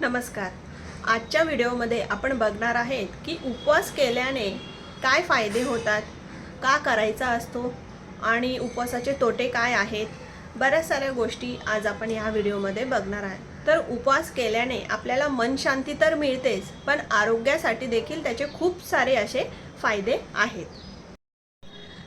नमस्कार. आजच्या व्हिडिओमध्ये आपण बघणार आहेत की उपवास केल्याने काय फायदे होतात का करायचा असतो आणि उपवासाचे तोटे काय आहेत बऱ्याच साऱ्या गोष्टी आज आपण या व्हिडिओमध्ये बघणार आहे. तर उपवास केल्याने आपल्याला मन शांती तर मिळतेच पण आरोग्यासाठी देखील त्याचे खूप सारे असे फायदे आहेत.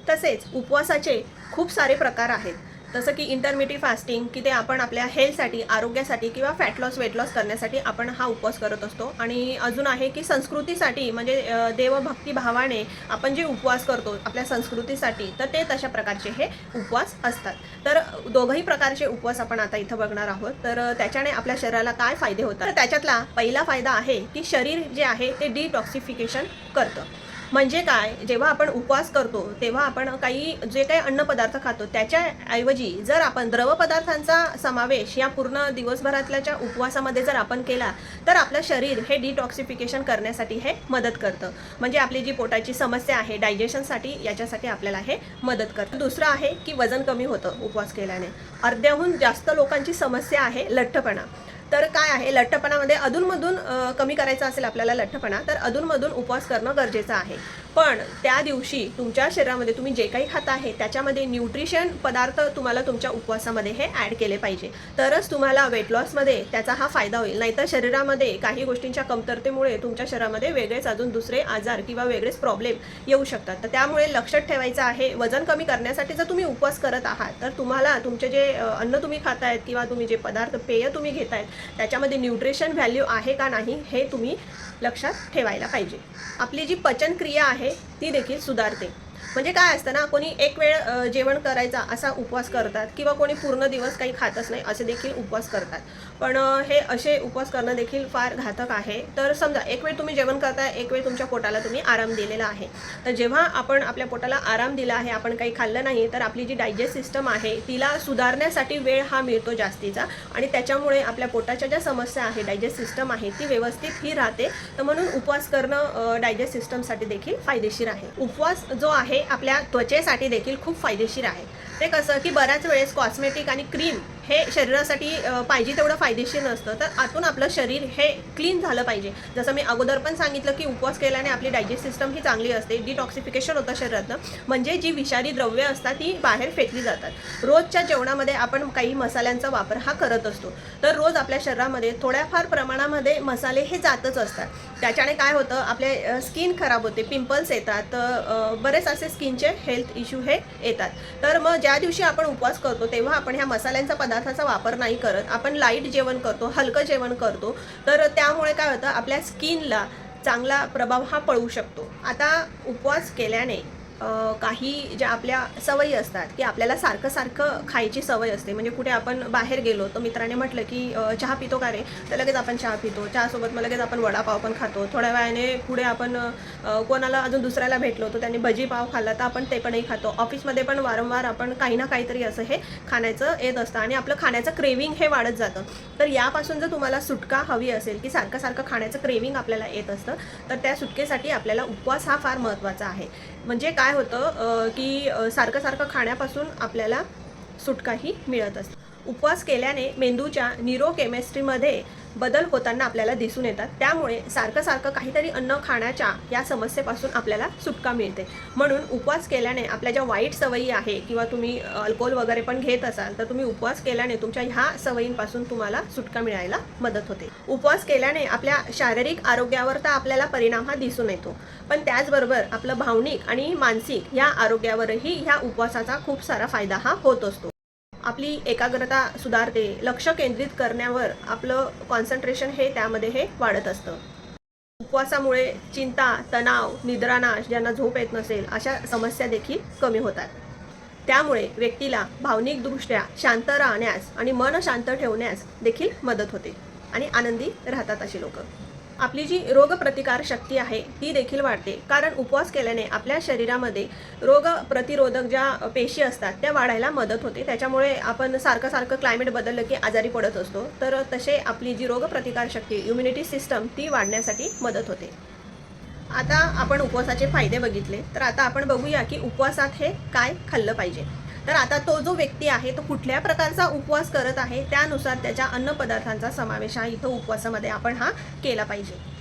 तसेच उपवासाचे खूप सारे प्रकार आहेत. जसं की इंटरमिटी फास्टिंग की ते आपण आपल्या हेल्थसाठी आरोग्यासाठी किंवा फॅट लॉस वेट लॉस करण्यासाठी आपण हा उपवास करत असतो. आणि अजून आहे की संस्कृतीसाठी म्हणजे अ, देवभक्ती भावाने आपण जे उपवास करतो आपल्या संस्कृतीसाठी तर ते तशा प्रकारचे हे उपवास असतात. तर दोघंही प्रकारचे उपवास आपण आता इथं बघणार आहोत. तर त्याच्याने आपल्या शरीराला काय फायदे होतात? तर त्याच्यातला पहिला फायदा आहे की शरीर जे आहे ते डिटॉक्सिफिकेशन करतं. म्हणजे काय? जेव्हा आपण उपवास करतो तेव्हा आपण काही जे काही अन्नपदार्थ खातो त्याच्याऐवजी जर आपण द्रव पदार्थांचा समावेश या पूर्ण दिवसभरातल्याच्या उपवासामध्ये जर आपण केला तर आपलं शरीर हे डिटॉक्सिफिकेशन करण्यासाठी हे मदत करतं. म्हणजे आपली जी पोटाची समस्या आहे डायजेशनसाठी याच्यासाठी आपल्याला हे मदत करतं. दुसरं आहे की वजन कमी होतं उपवास केल्याने. अर्ध्याहून जास्त लोकांची समस्या आहे लठ्ठपणा. तर काय आहे? लठ्ठपणामध्ये अधूनमधून कमी करायचा असेल आपल्याला लठ्ठपणा तर अधूनमधून उपवास करणं गरजेचं आहे. पण त्या दिवशी तुमच्या शरीरामध्ये तुम्ही जे काही खात आहे त्याच्यामध्ये न्यूट्रिशन पदार्थ तुम्हाला तुमच्या उपवासामध्ये हे ॲड केले पाहिजे. तरच तुम्हाला वेट लॉसमध्ये त्याचा हा फायदा होईल. नाहीतर शरीरामध्ये काही गोष्टींच्या कमतरतेमुळे तुमच्या शरीरामध्ये वेगळेच अजून दुसरे आजार किंवा वेगळेच प्रॉब्लेम येऊ शकतात. तर त्यामुळे लक्षात ठेवायचं आहे वजन कमी करण्यासाठी जर तुम्ही उपवास करत आहात तर तुम्हाला तुमचे जे अन्न तुम्ही खातायत किंवा तुम्ही जे पदार्थ पेय तुम्ही घेतायत त्याच्यामध्ये न्यूट्रिशन व्हॅल्यू आहे का नाही हे तुम्ही लक्षात ठेवायला पाहिजे. आपली जी पचनक्रिया आहे ती देखील सुधारते. म्हणजे काय असतं ना कोणी एक वेळ जेवण करायचा असा उपवास करतात किंवा कोणी पूर्ण दिवस काही खातच नाही असे देखील उपवास करतात. पण हे असे उपवास करणं देखील फार घातक आहे. तर समजा एक वेळ तुम्ही जेवण करताय एक वेळ तुमच्या पोटाला तुम्ही आराम दिलेला आहे. तर जेव्हा आपण आपल्या पोटाला आराम दिला आहे आपण काही खाल्लं नाही तर आपली जी डायजेस्ट सिस्टम आहे तिला सुधारण्यासाठी वेळ हा मिळतो जास्तीचा आणि त्याच्यामुळे आपल्या पोटाच्या ज्या समस्या आहे डायजेस्ट सिस्टम आहे ती व्यवस्थित ही राहते. तर म्हणून उपवास करणं डायजेस्ट सिस्टमसाठी देखील फायदेशीर आहे. उपवास जो आहे आपल्या त्वचेसाठी देखील खूप फायदेशीर आहे. ते कसं की बऱ्याच वेळेस कॉस्मेटिक आणि क्रीम हे शरीरासाठी पाहिजे तेवढं फायदेशीर नसतं. तर आतून आपलं शरीर हे क्लीन झालं पाहिजे. जसं मी अगोदर पण सांगितलं की उपवास केल्याने आपली डायजेस्ट सिस्टम ही चांगली असते. डिटॉक्सिफिकेशन होतं शरीरातनं. म्हणजे जी विषारी द्रव्य असतात ती बाहेर फेकली जातात. रोजच्या जेवणामध्ये आपण काही मसाल्यांचा वापर हा करत असतो. तर रोज आपल्या शरीरामध्ये थोड्याफार प्रमाणामध्ये मसाले हे जातच असतात. त्याच्याने काय होतं आपले स्किन खराब होते. पिंपल्स येतात. बरेच असे स्किनचे हेल्थ इश्यू हे येतात. तर मग ज्या दिवशी आपण उपवास करतो तेव्हा आपण ह्या मसाल्यांचा पदार्थ पदार्थाचा वापर नाही करत. आपण लाइट जेवण करतो हलकं जेवण करतो. तर त्यामुळे काय होतं आपल्या स्किनला चांगला प्रभाव हा पडू शकतो. आता उपवास केल्याने काही ज्या आपल्या सवयी असतात की आपल्याला सारखं सारखं खायची सवय असते. म्हणजे कुठे आपण बाहेर गेलो तर मित्राने म्हटलं की चहा पितो का रे? तर लगेच आपण चहा पितो. चहासोबत मग लगेच आपण वडापाव पण खातो. थोड्या वेळाने पुढे आपण कोणाला अजून दुसऱ्याला भेटलो तर त्यांनी भजी पाव खाल्ला तर आपण ते पणही खातो. ऑफिसमध्ये पण वारंवार आपण काही ना काहीतरी असं हे खाण्याचं येत असतं आणि आपलं खाण्याचं क्रेविंग हे वाढत जातं. तर यापासून जर तुम्हाला सुटका हवी असेल की सारखं सारखं खाण्याचं क्रेविंग आपल्याला येत असतं तर त्या सुटकेसाठी आपल्याला उपवास हा फार महत्त्वाचा आहे. म्हणजे काय होतं की सारखं सारखं खाण्यापासून आपल्याला सुटकाही मिळत असते. उपवास केल्याने मेंदूच्या न्यूरोकेमिस्ट्रीमध्ये बदल होताना आपल्याला दिसून येतात. त्यामुळे सारखं सारखं काहीतरी अन्न खाण्याच्या या समस्येपासून आपल्याला सुटका मिळते. म्हणून उपवास केल्याने आपल्या ज्या वाईट सवयी आहे किंवा तुम्ही अल्कोहोल वगैरे पण घेत असाल तर तुम्ही उपवास केल्याने तुमच्या ह्या सवयींपासून तुम्हाला सुटका मिळायला मदत होते. उपवास केल्याने आपल्या शारीरिक आरोग्यावर तर आपल्याला परिणाम हा दिसून येतो. पण त्याचबरोबर आपलं भावनिक आणि मानसिक या आरोग्यावरही ह्या उपवासाचा खूप सारा फायदा हा होत असतो. आपली एकाग्रता सुधारते लक्ष केंद्रित करण्यावर आपलं कॉन्सन्ट्रेशन हे त्यामध्ये हे वाढत असतं. उपवासामुळे चिंता तणाव निद्रानाश ज्यांना झोप येत नसेल अशा समस्या देखील कमी होतात. त्यामुळे व्यक्तीला भावनिकदृष्ट्या शांत राहण्यास आणि मन शांत ठेवण्यास देखील मदत होते आणि आनंदी राहतात अशी लोक. आपली जी रोगप्रतिकार शक्ती आहे ती देखील वाढते. कारण उपवास केल्याने आपल्या शरीरामध्ये रोग प्रतिरोधक ज्या पेशी असतात त्या वाढायला मदत होते. त्याच्यामुळे आपण सारखं सारखं क्लायमेट बदललं की आजारी पडत असतो. तर तसे आपली जी रोगप्रतिकार शक्ती इम्युनिटी सिस्टम ती वाढण्यासाठी मदत होते. आता आपण उपवासाचे फायदे बघितले. तर आता आपण बघूया की उपवासात हे काय खाल्लं पाहिजे. तर आता तो जो व्यक्ती आहे तो कुठल्या प्रकारचा उपवास करत आहे त्यानुसार त्याच्या अन्नपदार्थांचा समावेश हा इथं उपवासामध्ये आपण हा केला पाहिजे.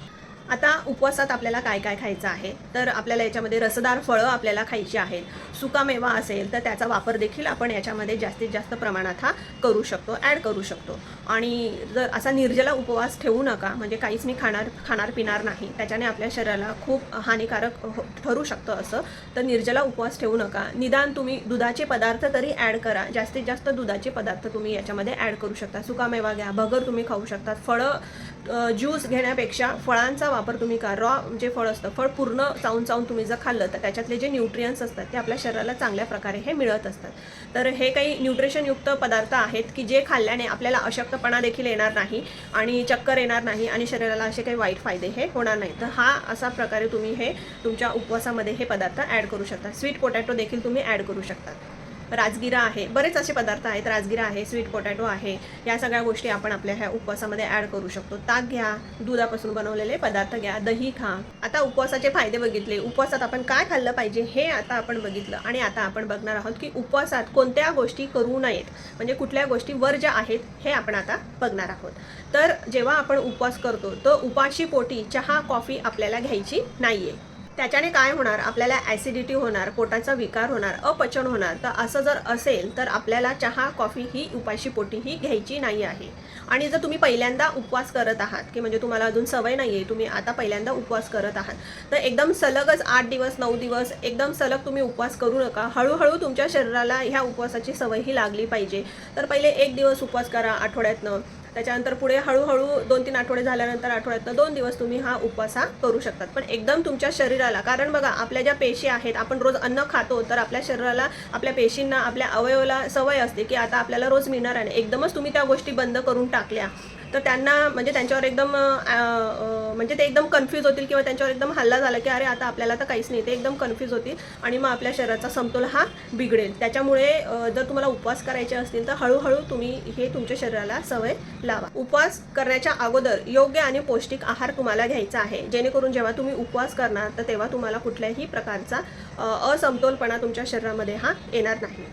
आता उपवासात आपल्याला काय काय खायचं आहे? तर आपल्याला याच्यामध्ये रसदार फळं आपल्याला खायची आहेत. सुकामेवा असेल तर त्याचा वापर देखील आपण याच्यामध्ये जास्तीत जास्त प्रमाणात हा करू शकतो ॲड करू शकतो. आणि जर असा निर्जला उपवास ठेवू नका म्हणजे काहीच मी खाणार खाणार पिणार नाही त्याच्याने आपल्या शरीराला खूप हानिकारक हो- ठरू शकतं असं तर निर्जला उपवास ठेवू नका. निदान तुम्ही दुधाचे पदार्थ तरी ॲड करा. जास्तीत जास्त दुधाचे पदार्थ तुम्ही याच्यामध्ये ॲड करू शकता. सुकामेवा घ्या भगर तुम्ही खाऊ शकता फळं ज्यूस घेण्यापेक्षा फळांचा वापर तुम्ही करा. रॉ जे फळ असतं. फळ पूर्ण चावून चावून तुम्ही जर खाल्लं तर त्याच्यातले जे न्यूट्रियन्स असतात ते आपल्या शरीराला चांगल्या प्रकारे हे मिळत असतात. तर हे काही न्यूट्रिशनयुक्त पदार्थ आहेत की जे खाल्ल्याने आपल्याला अशक्तपणा देखील येणार नाही आणि चक्कर येणार नाही आणि शरीराला असे काही वाईट फायदे हे होणार नाही तर हा असा प्रकारे तुम्ही हे तुमच्या उपवासामध्ये हे पदार्थ ॲड करू शकता. स्वीट पोटॅटो देखील तुम्ही ॲड करू शकता. राजगिरा आहे. बरेच असे पदार्थ आहेत. राजगिरा आहे स्वीट पोटॅटो आहे. या सगळ्या गोष्टी आपण आपल्या ह्या उपवासामध्ये ॲड करू शकतो. ताक घ्या दुधापासून बनवलेले पदार्थ घ्या दही खा. आता उपवासाचे फायदे बघितले. उपवासात आपण काय खाल्लं पाहिजे हे आता आपण बघितलं. आणि आता आपण बघणार आहोत की उपवासात कोणत्या गोष्टी करू नयेत. म्हणजे कुठल्या गोष्टी वर्ज्य आहेत हे आपण आता बघणार आहोत. तर जेव्हा आपण उपवास करतो तर उपाशी पोटी चहा कॉफी आपल्याला घ्यायची नाहीये. त्याच्याने काय होणार? आपल्याला ॲसिडिटी होणार पोटाचा विकार होणार अपचन होणार. तर असं जर असेल तर आपल्याला चहा कॉफी ही उपाशी पोटी ही घ्यायची नाही आहे. आणि जर तुम्ही पहिल्यांदा उपवास करत आहात की म्हणजे तुम्हाला अजून सवय नाही आहे तुम्ही आता पहिल्यांदा उपवास करत आहात तर एकदम सलगच आठ दिवस नऊ दिवस एकदम सलग तुम्ही उपवास करू नका. हळूहळू तुमच्या शरीराला ह्या उपवासाची सवय ही लागली पाहिजे. तर पहिले एक दिवस उपवास करा आठवड्यातनं. त्याच्यानंतर पुढे हळूहळू दोन तीन आठवडे झाल्यानंतर आठवड्यातनं दोन दिवस तुम्ही हा उपवास हा करू शकतात. पण एकदम तुमच्या शरीराला कारण बघा आपल्या ज्या पेशी आहेत आपण रोज अन्न खातो तर आपल्या शरीराला आपल्या पेशींना आपल्या अवयवाला सवय असते की आता आपल्याला रोज मिळणार आहे. एकदमच तुम्ही त्या गोष्टी बंद करून टाकल्या. तर त्यांना म्हणजे त्यांच्यावर एकदम म्हणजे ते एकदम कन्फ्यूज होतील किंवा त्यांच्यावर एकदम हल्ला झाला की अरे आता आपल्याला तर काहीच नाही. ते एकदम कन्फ्यूज होतील आणि मग आपल्या शरीराचा समतोल हा बिघडेल. त्याच्यामुळे जर तुम्हाला उपवास करायचे असतील तर हळूहळू तुम्ही हे तुमच्या शरीराला सवय लावा. उपवास करण्याच्या अगोदर योग्य आणि पौष्टिक आहार तुम्हाला घ्यायचा आहे. जेणेकरून जेव्हा तुम्ही उपवास करणार तर तेव्हा तुम्हाला कुठल्याही प्रकारचा असमतोलपणा तुमच्या शरीरामध्ये हा येणार नाही.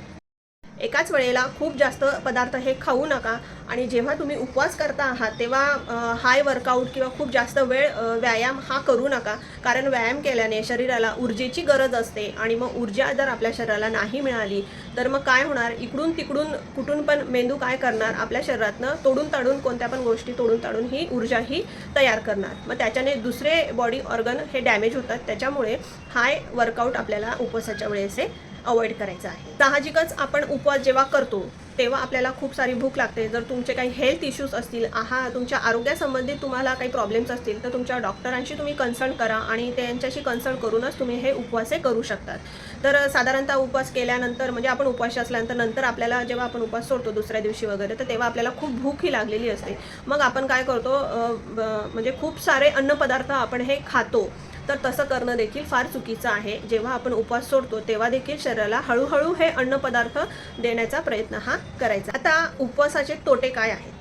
एकाच वेळेला खूप जास्त पदार्थ हे खाऊ नका आणि जेव्हा तुम्ही उपवास करता आहात तेव्हा हाय वर्कआउट किंवा खूप जास्त वेळ व्यायाम हा करू नका. कारण व्यायाम केल्याने शरीराला ऊर्जेची गरज असते आणि मग ऊर्जा जर आपल्या शरीराला नाही मिळाली तर मग काय होणार? इकडून तिकडून कुठून पण मेंदू काय करणार? आपल्या शरीरातनं तोडून ताडून कोणत्या पण गोष्टी तोडून ताडून ही ऊर्जा ही तयार करणार. मग त्याच्याने दुसरे बॉडी ऑर्गन हे डॅमेज होतात. त्याच्यामुळे हाय वर्कआउट आपल्याला उपवासाच्या वेळेस हे अवॉइड करायचं आहे. साहजिकच आपण उपवास जेव्हा करतो तेव्हा आपल्याला खूप सारी भूक लागते. जर तुमचे काही हेल्थ इश्यूज असतील आहा तुमच्या आरोग्यासंबंधित तुम्हाला काही प्रॉब्लेम्स असतील तर तुमच्या डॉक्टरांशी तुम्ही कन्सल्ट करा आणि त्यांच्याशी कन्सल्ट करूनच तुम्ही हे उपवासे करू शकतात. तर साधारणतः उपवास केल्यानंतर म्हणजे आपण उपवास असल्यानंतर नंतर आपल्याला जेव्हा आपण उपवास सोडतो दुसऱ्या दिवशी वगैरे तर तेव्हा आपल्याला खूप भूक ही लागलेली असते. मग आपण काय करतो ब- म्हणजे खूप सारे अन्नपदार्थ आपण हे खातो. तर तसं करणं देखील फार चुकीचं आहे. जेव्हा आपण उपवास सोडतो तेव्हा देखील शरीराला हळूहळू हे अन्नपदार्थ देण्याचा प्रयत्न हा करायचा. आता उपवासाचे तोटे काय आहेत?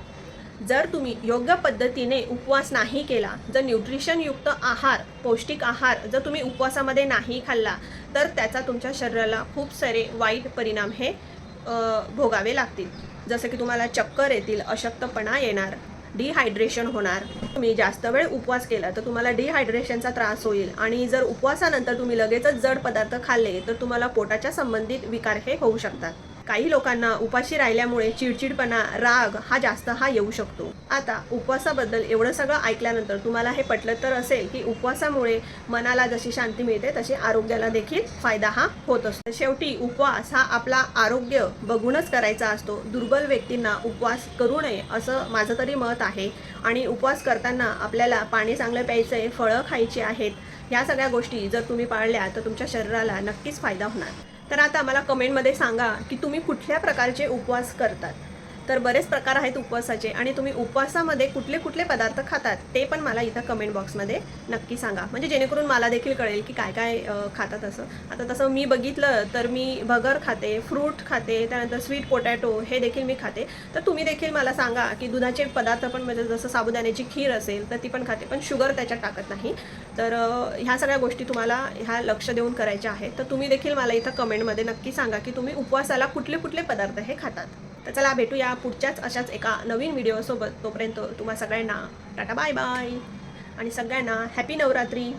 जर तुम्ही योग्य पद्धतीने उपवास नाही केला जर न्यूट्रिशनयुक्त आहार पौष्टिक आहार जर तुम्ही उपवासामध्ये नाही खाल्ला तर त्याचा तुमच्या शरीराला खूप सारे वाईट परिणाम हे भोगावे लागतील. जसं की तुम्हाला चक्कर येतील अशक्तपणा येणार. डिहायड्रेशन होणार. तुम्ही जास्त वेळ उपवास केला तर तुम्हाला डिहायड्रेशनचा त्रास होईल. आणि जर उपवासानंतर तुम्ही लगेचच जड पदार्थ खाल्ले तर तुम्हाला पोटाच्या संबंधित विकार हे होऊ शकतात. काही लोकांना उपाशी राहिल्यामुळे चिडचिडपणा राग हा जास्त हा येऊ शकतो. आता उपवासाबद्दल एवढं सगळं ऐकल्यानंतर तुम्हाला हे पटलं तर असेल की उपवासामुळे मनाला जशी शांती मिळते तशी आरोग्याला देखील फायदा हा होत असतो. शेवटी उपवास हा आपला आरोग्य बघूनच करायचा असतो. दुर्बल व्यक्तींना उपवास करू नये असं माझं तरी मत आहे. आणि उपवास करताना आपल्याला पाणी चांगलं प्यायचं आहे फळं खायची आहेत ह्या सगळ्या गोष्टी जर तुम्ही पाळल्या तर तुमच्या शरीराला नक्कीच फायदा होणार. तर आता मला कमेंटमध्ये सांगा की तुम्ही कुठल्या प्रकारचे उपवास करतात. तर बरेच प्रकार आहेत उपवासाचे आणि तुम्ही उपवासामध्ये कुठले कुठले पदार्थ खातात ते पण मला इथं कमेंट बॉक्समध्ये नक्की सांगा. म्हणजे जेणेकरून मला देखील कळेल की काय काय खातात असं. आता तसं मी बघितलं तर मी भगर खाते फ्रूट खाते त्यानंतर स्वीट पोटॅटो हे देखील मी खाते. तर तुम्ही देखील मला सांगा की दुधाचे पदार्थ पण म्हणजे जसं साबुदाण्याची खीर असेल तर ती पण खाते पण शुगर त्याच्यात टाकत नाही. तर ह्या सगळ्या गोष्टी तुम्हाला ह्या लक्ष देऊन करायच्या आहेत. तर तुम्ही देखील मला इथं कमेंटमध्ये नक्की सांगा की तुम्ही उपवासाला कुठले कुठले पदार्थ हे खातात. तर चला भेटूया पुढच्याच अशाच एका नवीन व्हिडिओसोबत. तोपर्यंत तुम्हा सगळ्यांना टाटा बाय बाय. आणि सगळ्यांना हॅपी नवरात्री.